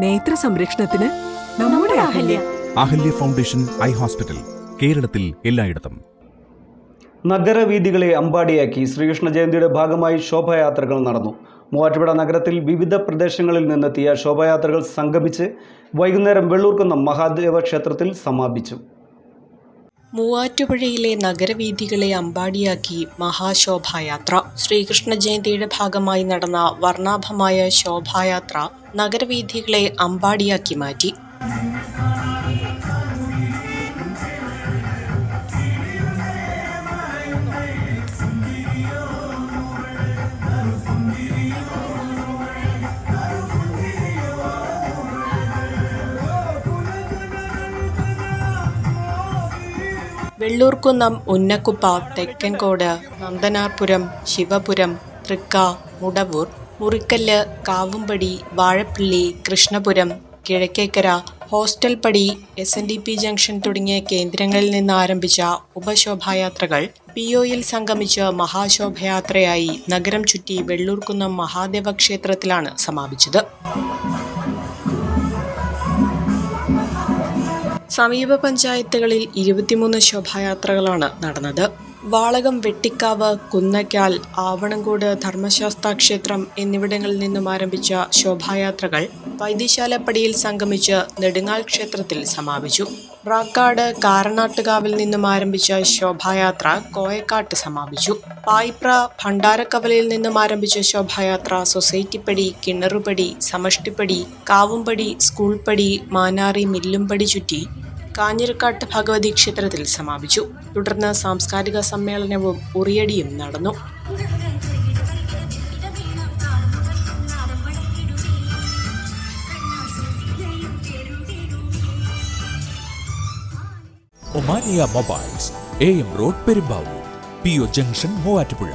നേത്ര സംരക്ഷണത്തിന് നമ്മുടെ Ahalya. Ahalya. Foundation eye hospital കേരളത്തിൽ എല്ലായിടത്തും. നഗരവീഥികളെ അമ്പാടിയാക്കി ശ്രീകൃഷ്ണ ജയന്തിയുടെ ഭാഗമായി ശോഭായാത്രകൾ നടന്നു. മൂവാറ്റുപുഴ നഗരത്തിൽ വിവിധ പ്രദേശങ്ങളിൽ നിന്നെത്തിയ ശോഭായാത്രകൾ സംഗമിച്ച് വൈകുന്നേരം വെള്ളൂർക്കുന്ന മഹാദേവ ക്ഷേത്രത്തിൽ സമാപിച്ചു. മൂവാറ്റുപുഴയിലെ നഗരവീഥികളെ അമ്പാടിയാക്കി മഹാശോഭായാത്ര. ശ്രീകൃഷ്ണ ജയന്തിയുടെ ഭാഗമായി നടന്ന വർണാഭമായ ശോഭായാത്ര നഗരവീഥികളെ അമ്പാടിയാക്കി മാറ്റി. Vellurkunnam Unnakuppa Thekkancode Nandanarpuram Sivapuram Thrikkamudavoor Murikkallu Kavumpady Vazhappilly Krishnapuram Kizhakkekara hostel Padi S N D P junction തുടങ്ങിയ കേന്ദ്രങ്ങളിൽ നിന്ന് ആരംഭിച്ച ഉപശോഭായാത്രകൾ പി ഒയിൽ സംഗമിച്ച് മഹാശോഭയാത്രയായി നഗരം ചുറ്റി വെള്ളൂർക്കുന്നം മഹാദേവ ക്ഷേത്രത്തിലാണ് സമാപിച്ചത്. സമീപ പഞ്ചായത്തുകളിൽ ഇരുപത്തിമൂന്ന് ശോഭായാത്രകളാണ് നടന്നത്. വാളകം വെട്ടിക്കാവ് കുന്നക്കാൽ ആവണങ്കോട് ധർമ്മശാസ്ത്ര ക്ഷേത്രം എന്നിവിടങ്ങളിൽ നിന്നും ആരംഭിച്ച ശോഭായാത്രകൾ വൈദ്യശാലപ്പടിയിൽ സംഗമിച്ച് നെടുങ്ങാൽ ക്ഷേത്രത്തിൽ സമാപിച്ചു. റാക്കാട് കാരണാട്ടുകാവിൽ നിന്നും ആരംഭിച്ച ശോഭായാത്ര കോയക്കാട്ട് സമാപിച്ചു. പായിപ്ര ഭണ്ഡാരക്കവലയിൽ നിന്നും ആരംഭിച്ച ശോഭായാത്ര സൊസൈറ്റിപ്പടി കിണറുപടി സമഷ്ടിപ്പടി കാവുംപടി സ്കൂൾപ്പടി മാനാറി മില്ലുംപടി ചുറ്റി കാഞ്ഞിരക്കാട്ട് ഭഗവതി ക്ഷേത്രത്തിൽ സമാപിച്ചു. തുടർന്ന് സാംസ്കാരിക സമ്മേളനവും ഉറിയടിയും നടന്നു. Omania mobiles A M road Perumbavoor P O junction Muvattupuzha.